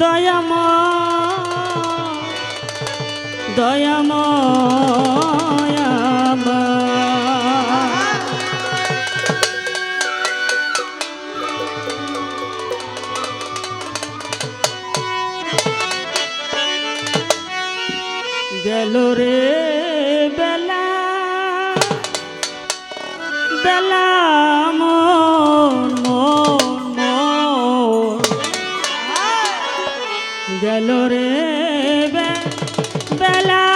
দয়াম দয়াম গেল রে বেলা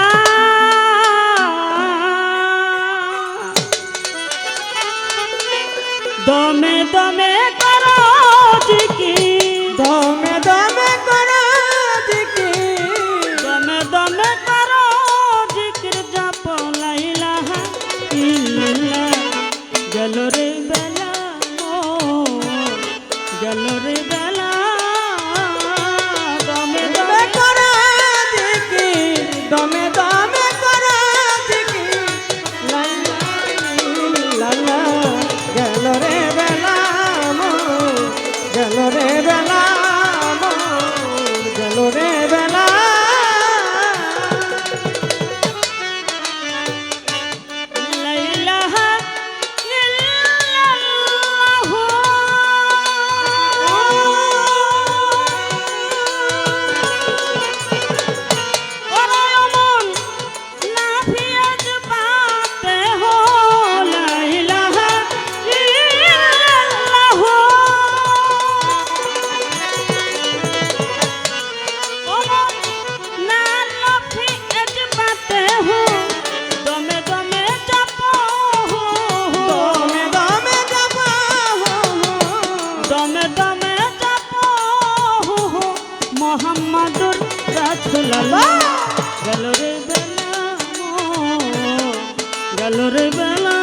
আলোর বেলা।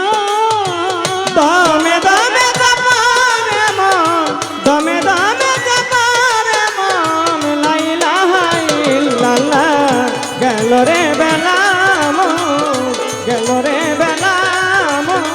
দমে দমে দমে মন দমে দমে দমে মন লাইলা হাইলাল্লা গেল রে বেলা মন বেলা মন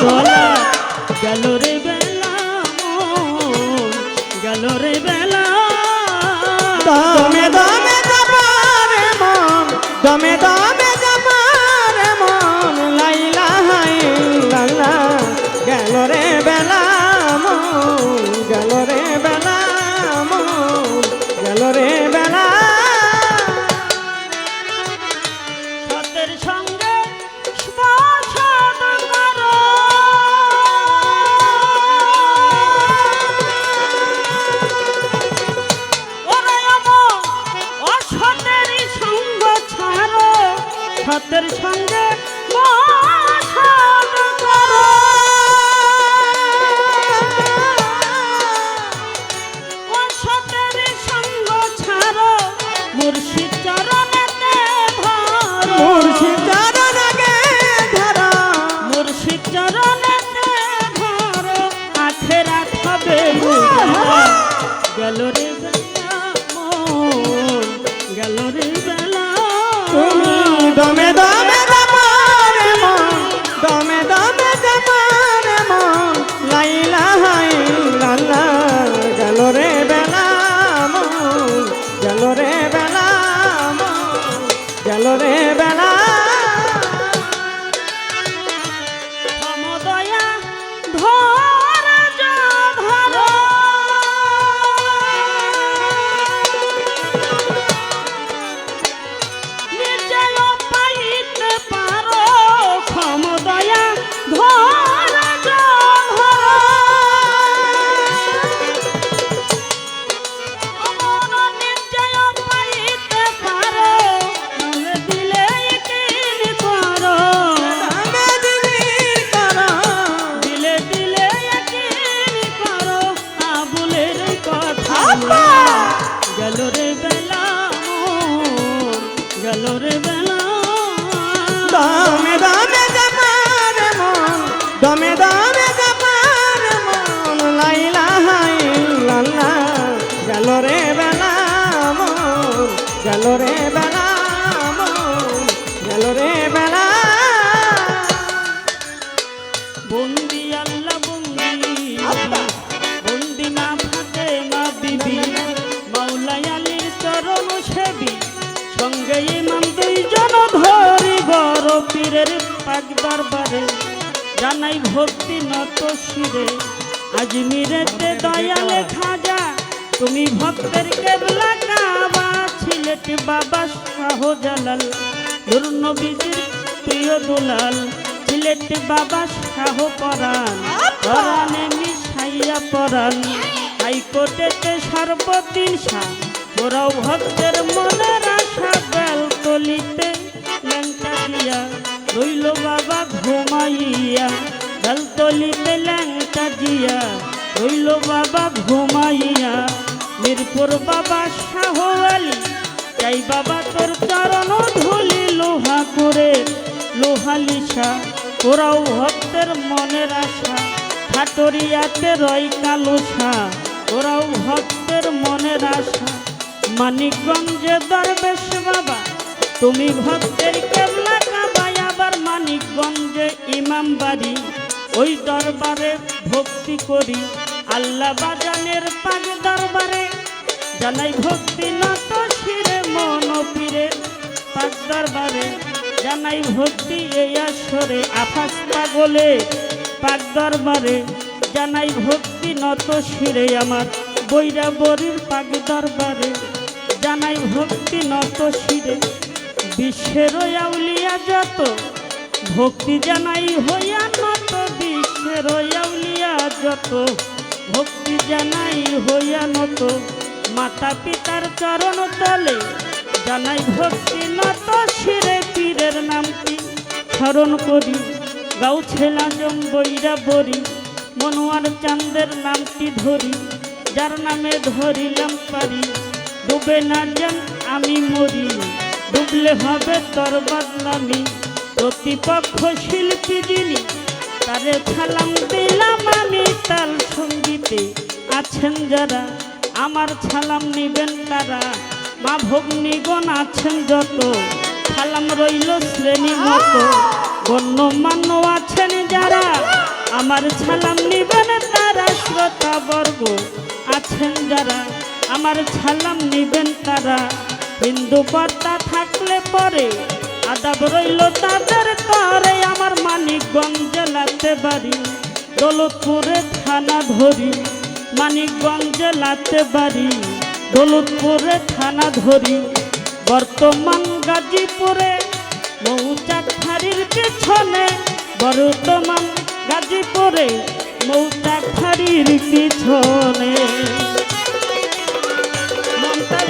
তোলা গেল সঙ্গে গেল রে বেলা। দমে দমে মন দমে দমে জাপার মন লাইলা হাইলা গেল রে বেলা মন গেল রে বেলা মন গেল রে বেলা। বন্ধু পাক দরবারে জানাই ভক্তি নত শিরে। আজমিরেতে দয়ালে খাজা, তুমি ভক্তের কেবলা কাবা ছিলেট বাবা শাহ জালাল নূর নবীজির প্রিয় দুলাল ছিলেট বাবা শাহ পরাণ। পরাণে মিশাইয়া পরাণ। হাইকোর্টেতে সর্বদিন শাহ। ওরাও ভক্তের মনের রইল বাবা ঘুমাইয়া বেল তলিতে ল্যাংটা দিয়া রইল বাবা ঘুমাইয়া, মিরপুর বাবা শাহ আলী যাই বাবা তোর চরণ ধুলি লোহা করে, লোহা লিসা ওরাও ভক্তের মনের আশা, খাটরিয়াতে রয় কালুসা ওরাও ভক্তের মনের আশা। মানিকগঞ্জে দরবেশ বাবা, তুমি ভক্তের আবার মানিকগঞ্জে ইমাম বাড়ি, ওই দরবারে ভক্তি করি। আল্লাহ বাজানের পাগ দরবারে জানাই ভক্তি নত শিরে, মন পীরের পাক দরবারে জানাই ভক্তি এই আসরে, আফাস পাগলে। পাক দরবারে জানাই ভক্তি নত শিরে, আমার বৈরা পাক দরবারে জানাই ভক্তি নত শিরে। বিশ্বের আউলিয়া যত ভক্তি জানাই হইয়া নত বিশ্বের আউলিয়া যত। ভক্তি জানাই হইয়া নত মাতা পিতার চরণ তলে। জানাই ভক্তি নত শিরে পীরের নামটি স্মরণ করি গাউ ছেলা জম বৈরা মনোয়ার চাঁদের নামটি ধরি? যার নামে ধরিলাম পারি। ডুবে না যেন আমি মরি। ডুবলে হবে তোর বদনামি প্রতিপক্ষ শিল্পী যিনি, তারে সালাম দিলাম আমি তাল সঙ্গীতে। আছেন যারা, আমার সালাম নিবেন তারা। মা ভগ্নীগণ আছেন যত সালাম রইল শ্রেণি মতো। গণ্যমান্য আছেন যারা, আমার সালাম নিবেন তারা শ্রোতা বর্গ আছেন যারা, আমার সালাম নিবেন তারা। হিন্দু পর্দা থাকলে পরে আদাব রইল তাদের তরে আমার মানিকগঞ্জ জেলাতে বাড়ি। দৌলতপুরে থানা ধরি, মানিকগঞ্জ জেলাতে বাড়ি। দৌলতপুরে থানা ধরি, বর্তমান গাজীপুরে। মৌচাক ফাঁড়ির পেছনে, বর্তমান গাজীপুরে। মৌচাক ফাঁড়ির পিছনে। মমতাজ